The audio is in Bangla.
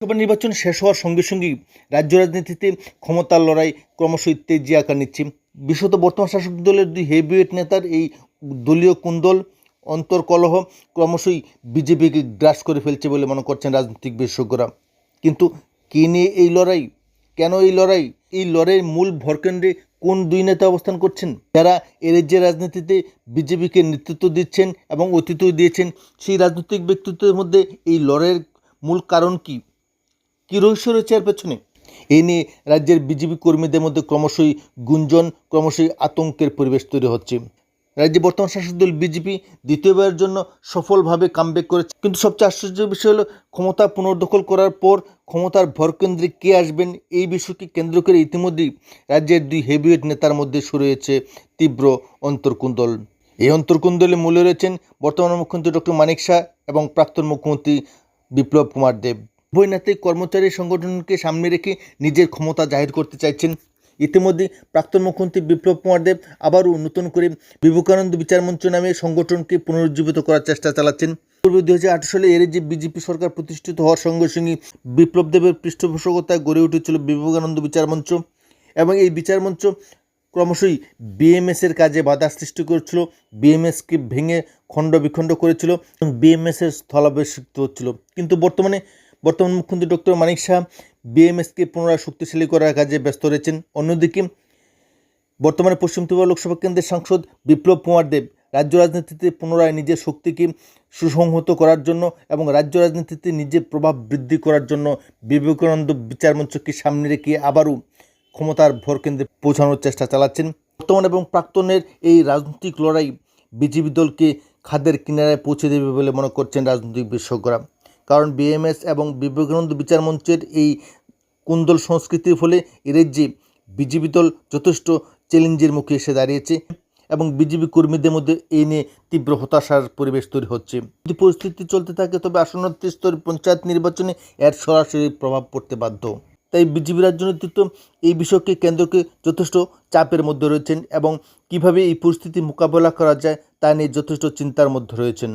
লোকসভা নির্বাচন শেষ হওয়ার সঙ্গে সঙ্গেই রাজ্য রাজনীতিতে ক্ষমতার লড়াই ক্রমশই তেজি আকার নিচ্ছে। বিশেষত বর্তমান শাসক দলের দুই হেভিওয়েট নেতার এই দলীয় কুন্দল, অন্তর্কলহ ক্রমশই বিজেপিকে গ্রাস করে ফেলছে বলে মনে করছেন রাজনৈতিক বিশেষজ্ঞরা। কিন্তু কে নিয়ে এই লড়াই? কেন এই লড়াই? এই লড়াইয়ের মূল ভরকেন্দ্রে কোন দুই নেতা অবস্থান করছেন? যারা এ রাজ্যের রাজনীতিতে বিজেপিকে নেতৃত্ব দিচ্ছেন এবং অতীতও দিয়েছেন, সেই রাজনৈতিক ব্যক্তিত্বের মধ্যে এই লড়াইয়ের মূল কারণ কি? কী রহস্য রয়েছে এর পেছনে? এই নিয়ে রাজ্যের বিজেপি কর্মীদের মধ্যে ক্রমশই গুঞ্জন, ক্রমশই আতঙ্কের পরিবেশ তৈরি হচ্ছে। রাজ্যে বর্তমান শাসক দল বিজেপি দ্বিতীয়বারের জন্য সফলভাবে কামব্যাক করেছে। কিন্তু সবচেয়ে আশ্চর্যের বিষয় হলো, ক্ষমতা পুনর্দখল করার পর ক্ষমতার ভরকেন্দ্রে কে আসবেন, এই বিষয়কে কেন্দ্র করে ইতিমধ্যেই রাজ্যের দুই হেভিওয়েট নেতার মধ্যে শুরু হয়েছে তীব্র অন্তর্কুন্দল। এই অন্তর্কুন্দলে মূলে রয়েছেন বর্তমান মুখ্যমন্ত্রী ডক্টর মানিক শাহ এবং প্রাক্তন মুখ্যমন্ত্রী বিপ্লব কুমার দেব। উভয় নেতাই কর্মচারী সংগঠনকে সামনে রেখে নিজের ক্ষমতা জাহির করতে চাইছেন। ইতিমধ্যে প্রাক্তন মুখ্যমন্ত্রী বিপ্লব কুমার দেব আবারও নতুন করে বিবেকানন্দ বিচার মঞ্চ নামে সংগঠনকে পুনরুজ্জীবিত করার চেষ্টা চালাচ্ছেন। পূর্বে দুই হাজার সালে এর যে বিজেপি সরকার প্রতিষ্ঠিত হওয়ার সঙ্গে সঙ্গে বিপ্লব দেবের পৃষ্ঠপোষকতায় গড়ে উঠেছিল বিবেকানন্দ বিচার মঞ্চ এবং এই বিচার মঞ্চ ক্রমশই বিএমএসের কাজে বাধা সৃষ্টি করেছিল, বিএমএসকে ভেঙে খণ্ড বিখণ্ড করেছিল এবং বিএমএসের স্থলাভিষিক্ত হচ্ছিল। কিন্তু বর্তমানে বর্তমান মুখ্যমন্ত্রী ডক্টর মানিক শাহ বিএমএসকে পুনরায় শক্তিশালী করার কাজে ব্যস্ত রয়েছেন। অন্যদিকে বর্তমানে পশ্চিম ত্রিপুরা লোকসভা কেন্দ্রের সাংসদ বিপ্লব কুমার দেব রাজ্য রাজনীতিতে পুনরায় নিজের শক্তিকে সুসংহত করার জন্য এবং রাজ্য রাজনীতিতে নিজের প্রভাব বৃদ্ধি করার জন্য বিবেকানন্দ বিচার মঞ্চকে সামনে রেখে আবারও ক্ষমতার ভরকেন্দ্রে পৌঁছানোর চেষ্টা চালাচ্ছেন। বর্তমান এবং প্রাক্তনের এই রাজনৈতিক লড়াই বিজেপি দলকে খাদের কিনারায় পৌঁছে দেবে বলে মনে করছেন রাজনৈতিক বিশেষজ্ঞরা। কারণ বিএমএস এবং বিবেকানন্দ বিচার মঞ্চের এই কুন্দল সংস্কৃতির ফলে এ রাজ্যে বিজেপি দল যথেষ্ট চ্যালেঞ্জের মুখে এসে দাঁড়িয়েছে এবং বিজেপি কর্মীদের মধ্যে এই নিয়ে তীব্র হতাশার পরিবেশ তৈরি হচ্ছে। যদি পরিস্থিতি চলতে থাকে, তবে আসন্ন ত্রিস্তর পঞ্চায়েত নির্বাচনে এর সরাসরি প্রভাব পড়তে বাধ্য। তাই বিজেপি রাজ্য নেতৃত্ব এই বিষয়কে কেন্দ্রকে যথেষ্ট চাপের মধ্যে রয়েছেন এবং কীভাবে এই পরিস্থিতি মোকাবেলা করা যায় তা নিয়ে যথেষ্ট চিন্তার মধ্যে রয়েছেন।